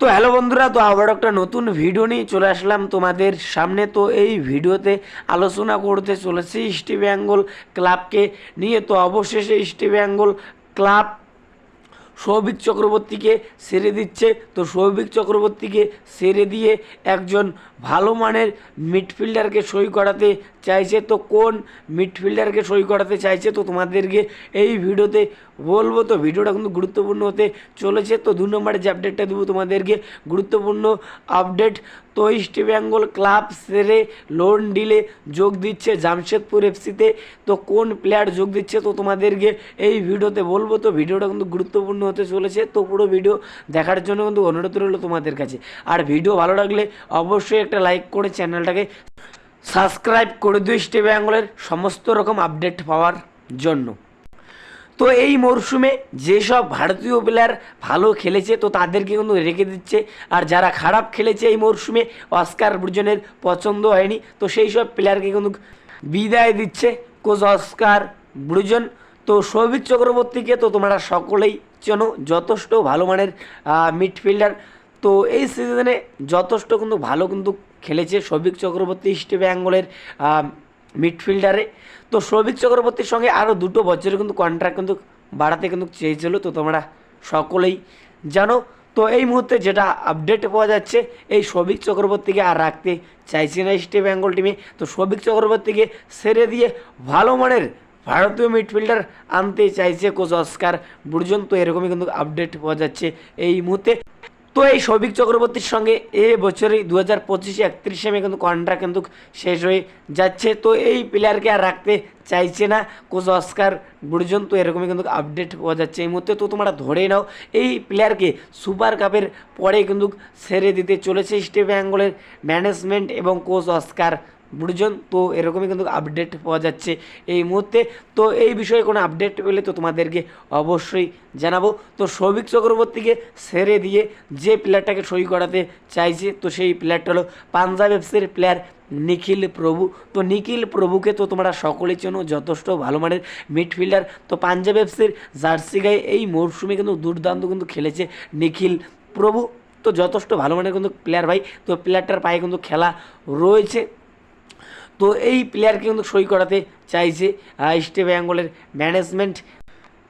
তো হ্যালো বন্ধুরা, তো আবার একটা নতুন ভিডিও নিয়ে চলে আসলাম তোমাদের সামনে। তো এই ভিডিওতে আলোচনা করতে চলেছি ইস্ট বেঙ্গল ক্লাবকে নিয়ে। তো অবশেষে ইস্ট বেঙ্গল ক্লাব সৌভিক চক্রবর্তীকে সেরে দিচ্ছে। তো সৌভিক চক্রবর্তীকে সেরে দিয়ে একজন ভালো মানের মিডফিল্ডারকে সই করাতে চাইছে তো কোন মিডফিল্ডারকে সই করাতে চাইছে তো তোমাদেরকে এই ভিডিওতে বলব। তো ভিডিওটা কিন্তু গুরুত্বপূর্ণ হতে চলেছে। তো দু নম্বরে যে আপডেটটা দেবো তোমাদেরকে, গুরুত্বপূর্ণ আপডেট তো ইস্ট বেঙ্গল ক্লাব সেরে লোন ডিলে যোগ দিচ্ছে জামশেদপুর এফসিতে তো কোন প্লেয়ার যোগ দিচ্ছে তো তোমাদেরকে এই ভিডিওতে বলব। তো ভিডিওটা কিন্তু গুরুত্বপূর্ণ হতে চলেছে। তো পুরো ভিডিও দেখার জন্য কিন্তু অনুরোধ রইল তোমাদের কাছে। আর ভিডিও ভালো লাগলে অবশ্যই একটা লাইক করে চ্যানেলটাকে সাবস্ক্রাইব করে দিও ইস্ট বেঙ্গলের সমস্ত রকম আপডেট পাওয়ার জন্য। তো এই মরশুমে যেসব ভারতীয় প্লেয়ার ভালো খেলেছে, তো তাদেরকে কিন্তু রেখে দিচ্ছে। আর যারা খারাপ খেলেছে এই মরশুমে, অস্কার ব্রুজনের পছন্দ হয়নি, তো সেই সব প্লেয়ারকে কিন্তু বিদায় দিচ্ছে কোচ অস্কার ব্রুজন। তো সৌভিক চক্রবর্তীকে তো তোমরা সকলেই চেনো, যথেষ্ট ভালো মানের মিডফিল্ডার তো এই সিজনে যথেষ্ট কিন্তু ভালো কিন্তু খেলেছে সৌভিক চক্রবর্তী ইস্ট বেঙ্গলের মিডফিল্ডারে তো সৌভিক চক্রবর্তীর সঙ্গে আরও দুটো বছরের কিন্তু কন্ট্রাক্ট কিন্তু বাড়াতে কিন্তু চেয়েছিল। তো তোমরা সকলেই জানো। তো এই মুহূর্তে যেটা আপডেট পাওয়া যাচ্ছে, এই সৌভিক চক্রবর্তীকে আর রাখতে চাইছে না ইস্ট বেঙ্গল টিমে তো সৌভিক চক্রবর্তীকে সেরে দিয়ে ভালো মানের ভারতীয় মিডফিল্ডার আনতে চাইছে কোচ অস্কার বুর্জন। তো এরকমই কিন্তু আপডেট পাওয়া যাচ্ছে এই মুহূর্তে। তো এই সৌভিক চক্রবর্তীর সঙ্গে এ বছরে দু হাজার পঁচিশে একত্রিশে মে কিন্তু কন্ট্রাক্ট কিন্তু শেষ হয়ে যাচ্ছে। তো এই প্লেয়ারকে আর রাখতে চাইছে না। কোচ অস্কার বুর্জন তো এরকমই কিন্তু আপডেট পাওয়া যাচ্ছে এই মুহূর্তে। তো তোমরা ধরে নাও, এই প্লেয়ারকে সুপার কাপের পরে কিন্তু সেরে দিতে চলেছে স্টেপ অ্যাঙ্গলের ম্যানেজমেন্ট এবং কোচ অস্কার বুড়জন, তো এরকমই কিন্তু আপডেট পাওয়া যাচ্ছে এই মুহূর্তে। তো এই বিষয়ে কোনো আপডেট পেলে তো তোমাদেরকে অবশ্যই জানাব। তো সৌভিক চক্রবর্তীকে সেরে দিয়ে যে প্লেয়ারটাকে সই করাতে চাইছে, তো সেই প্লেয়ারটা হলো পাঞ্জাব এফসির প্লেয়ার নিখিল প্রভু। তো নিখিল প্রভুকে তো তোমরা সকলেই চেনো, যথেষ্ট ভালো মানের মিডফিল্ডার তো পাঞ্জাব এফসির জার্সি গায়ে এই মরশুমে কিন্তু দুর্দান্ত কিন্তু খেলেছে নিখিল প্রভু। তো যথেষ্ট ভালো মানের কিন্তু প্লেয়ার ভাই। তো প্লেয়ারটার পায়ে কিন্তু খেলা রয়েছে। তো এই প্লেয়ারকে কিন্তু সই করাতে চাইছে ইস্ট বেঙ্গলের ম্যানেজমেন্ট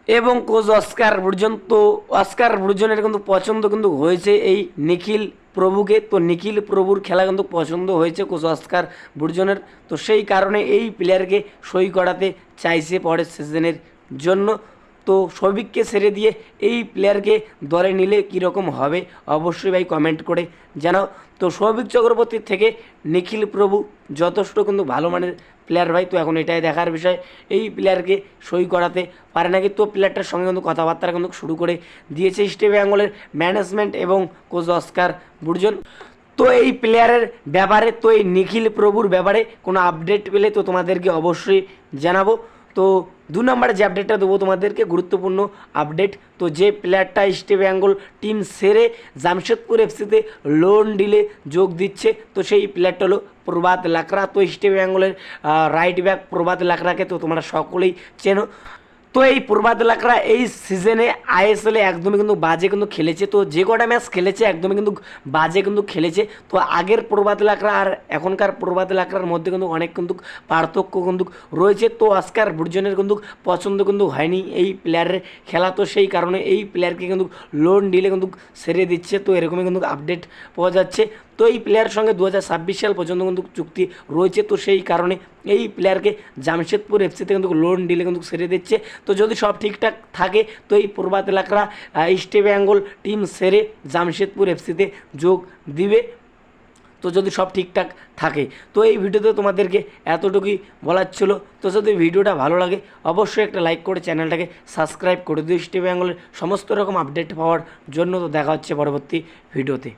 এবং কোচ অস্কার ব্রুজন। তো অস্কার ব্রুজনের কিন্তু পছন্দ কিন্তু হয়েছে এই নিখিল প্রভুকে। তো নিখিল প্রভুর খেলা কিন্তু পছন্দ হয়েছে কোচ অস্কার ব্রুজনের। তো সেই কারণে এই প্লেয়ারকে সই করাতে চাইছে পরের সিজনের জন্য। তো সৌভিককে ছেড়ে দিয়ে এই প্লেয়ারকে দলে নিলে কীরকম হবে? অবশ্যই ভাই কমেন্ট করে জানাও। তো সৌভিক চক্রবর্তীর থেকে নিখিল প্রভু যথেষ্ট কিন্তু ভালো মানের প্লেয়ার ভাই। তো এখন এটাই দেখার বিষয়। এই প্লেয়ারকে সই করাতে পারে নাকি? তো প্লেয়ারটার সঙ্গে কিন্তু কথাবার্তা কিন্তু শুরু করে দিয়েছে স্টে বেঙ্গলের ম্যানেজমেন্ট এবং কোচ অস্কার বুর্জন তো এই প্লেয়ারের ব্যাপারে, তো এই নিখিল প্রভুর ব্যাপারে কোনো আপডেট পেলে তো তোমাদেরকে অবশ্যই জানাব। তো দু নম্বরে যে আপডেটটা দেবো তোমাদেরকে, গুরুত্বপূর্ণ আপডেট তো যে প্লেয়ারটা ইস্ট বেঙ্গল টিম সেরে জামশেদপুর এফসিতে লোন ডিলে যোগ দিচ্ছে, তো সেই প্লেয়ারটা হলো প্রভাত লাকড়া। তো ইস্ট বেঙ্গলের রাইট ব্যাক প্রভাত লাকড়াকে তো তোমরা সকলেই চেনো। তো এই পূর্বাদ লাকড়া এই সিজনে আইএসএলে একদমই কিন্তু বাজে কিন্তু খেলেছে। তো যে কটা ম্যাচ খেলেছে, একদমই কিন্তু বাজে কিন্তু খেলেছে। তো আগের পূর্বাদ লাকড়া আর এখনকার পূর্বাদ লাকড়ার মধ্যে কিন্তু অনেক কিন্তু পার্থক্য কিন্তু রয়েছে। তো আজকার বুর্জনের কিন্তু পছন্দ কিন্তু হয়নি এই প্লেয়ারের খেলা। তো সেই কারণে এই প্লেয়ারকে কিন্তু লোন ডিলে কিন্তু সেরে দিচ্ছে। তো এরকমই কিন্তু আপডেট পাওয়া যাচ্ছে। তো এই প্লেয়ারের সঙ্গে দু হাজার ছাব্বিশ সাল পর্যন্ত কিন্তু চুক্তি রয়েছে। তো সেই কারণে এই প্লেয়ারকে জামশেদপুর এফসিতে কিন্তু লোন ডিলে কিন্তু সেরে দিচ্ছে। তো যদি সব ঠিকঠাক থাকে, তো এই প্রবাদ এলাকারা ইস্ট বেঙ্গল টিম সেরে জামশেদপুর এফসিতে যোগ দিবে। তো যদি সব ঠিকঠাক থাকে, তো এই ভিডিওতে তোমাদেরকে এতটুকুই বলার ছিল। তো যদি ভিডিওটা ভালো লাগে, অবশ্যই একটা লাইক করে চ্যানেলটাকে সাবস্ক্রাইব করে দিও। ইস্ট বেঙ্গলের সমস্ত রকম আপডেট পাওয়ার জন্য তো দেখা হচ্ছে পরবর্তী ভিডিওতে।